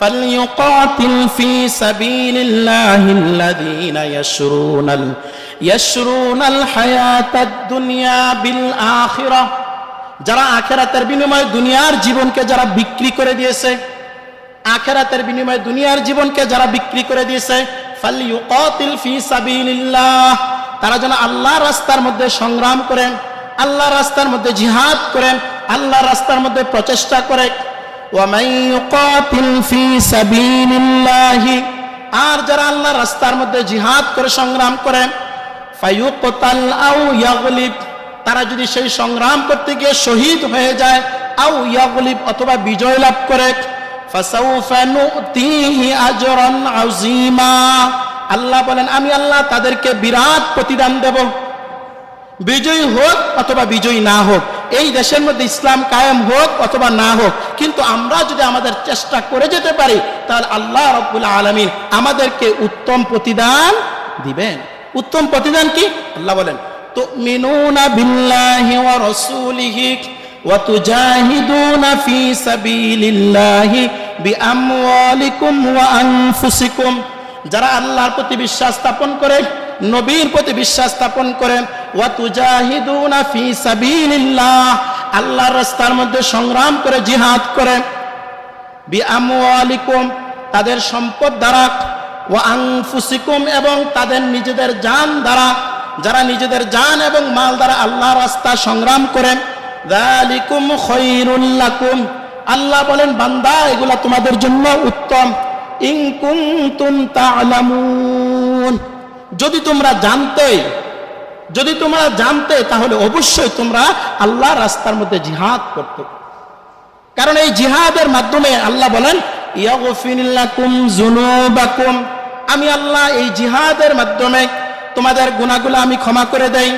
فليقاتل في سبيل الله الذين يشرون ال... يشرون الحياة الدنيا بالآخرة যারা আখেরাতের বিনিময়ে দুনিয়ার জীবনকে যারা বিক্রি করে দিয়েছে আখেরাতের বিনিময়ে দুনিয়ার জীবনকে যারা বিক্রি করে দিয়েছে ফালিউকাতিল ফি সাবিলিল্লাহ তারা যেন আল্লাহ রাস্তার মধ্যে সংগ্রাম করেন আল্লাহ রাস্তার মধ্যে জিহাদ করেন আল্লাহ রাস্তার মধ্যে প্রচেষ্টা করে ওয়ামান ইউকাতিল ফি সাবিলিল্লাহি আর যারা আল্লাহ রাস্তার মধ্যে জিহাদ করে সংগ্রাম করেন ফায়ুকতাল আও ইয়াগলিব, তারা যদি সেই সংগ্রাম করতে গিয়ে শহীদ হয়ে যায়, আও ইয়াগলিব অথবা বিজয় লাভ করে, ফাসাউফা নুতিহি আজরান আযীমা। আল্লাহ বলেন, আমি আল্লাহ তাদেরকে বিরাট প্রতিদান দেব। বিজয়ী হোক অথবা বিজয়ী না হোক, এই দেশের মধ্যে ইসলাম কায়েম হোক অথবা না হোক কিন্তু আমরা যদি আমাদের চেষ্টা করে যেতে পারি, তাহলে আল্লাহ রব্বুল আলমিন আমাদেরকে উত্তম প্রতিদান দিবেন। উত্তম প্রতিদান কি? আল্লাহ বলেন তো মিনুনা বিল্লাহি ওয়া রাসূলিহি যারা আল্লাহর প্রতি বিশ্বাস স্থাপন করে, নবীর প্রতি বিশ্বাস স্থাপন করেন ওয়া তুজাহিদুনা ফি সাবিলিল্লাহ আল্লাহর রাস্তার মধ্যে সংগ্রাম করে জিহাদ করে। বিআমওয়ালিকুম তাদের সম্পদ দ্বারা, ওয়া আনফুসিকুম, এবং তাদের নিজেদের জান দ্বারা, যারা নিজেদের জান এবং মাল দ্বারা আল্লাহ রাস্তা সংগ্রাম যালিকুম খায়রুল আল্লাহ বলেন, বান্দা, এগুলা তোমাদের জন্য উত্তম। ইন কুনতুম তা'লামুন যদি তোমরা জানতে যদি তোমরা জানতে, তাহলে অবশ্যই তোমরা আল্লাহ রাস্তার মধ্যে জিহাদ করতে। কারণ এই জিহাদের মাধ্যমে আল্লাহ বলেন আমি আল্লাহ এই জিহাদের মাধ্যমে তোমাদের গুনাহগুলো আমি ক্ষমা করে দেই।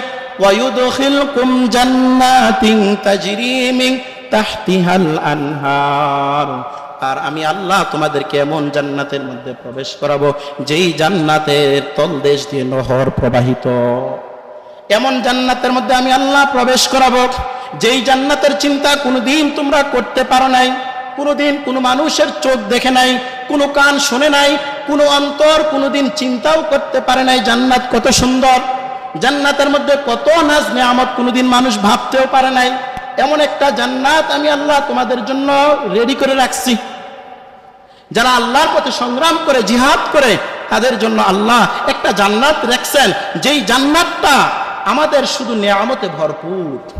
আর আমি আল্লাহ তোমাদেরকে এমন জান্নাতের মধ্যে প্রবেশ করাবো, যেই জান্নাতের তলদেশ দিয়ে নহর প্রবাহিত। এমন জান্নাতের মধ্যে আমি আল্লাহ প্রবেশ করাবো, যেই জান্নাতের চিন্তা কোনোদিন তোমরা করতে পারো নাই, কোনোদিন কোনো মানুষের চোখ দেখে নাই, কোনো কান শুনে নাই, কোনো অন্তর কোনোদিন চিন্তাও করতে পারে নাই জান্নাত কত সুন্দর। জান্নাতের মধ্যে কত নাজ নেয়ামত কোনোদিন মানুষ ভাবতেও পারে নাই। এমন একটা জান্নাত আমি আল্লাহ তোমাদের জন্য রেডি করে রাখছি। যারা আল্লাহর পথে সংগ্রাম করে, জিহাদ করে, তাদের জন্য আল্লাহ একটা জান্নাত রাখছেন। যেই জান্নাতটা আমাদের শুধু নেয়ামতে ভরপুর।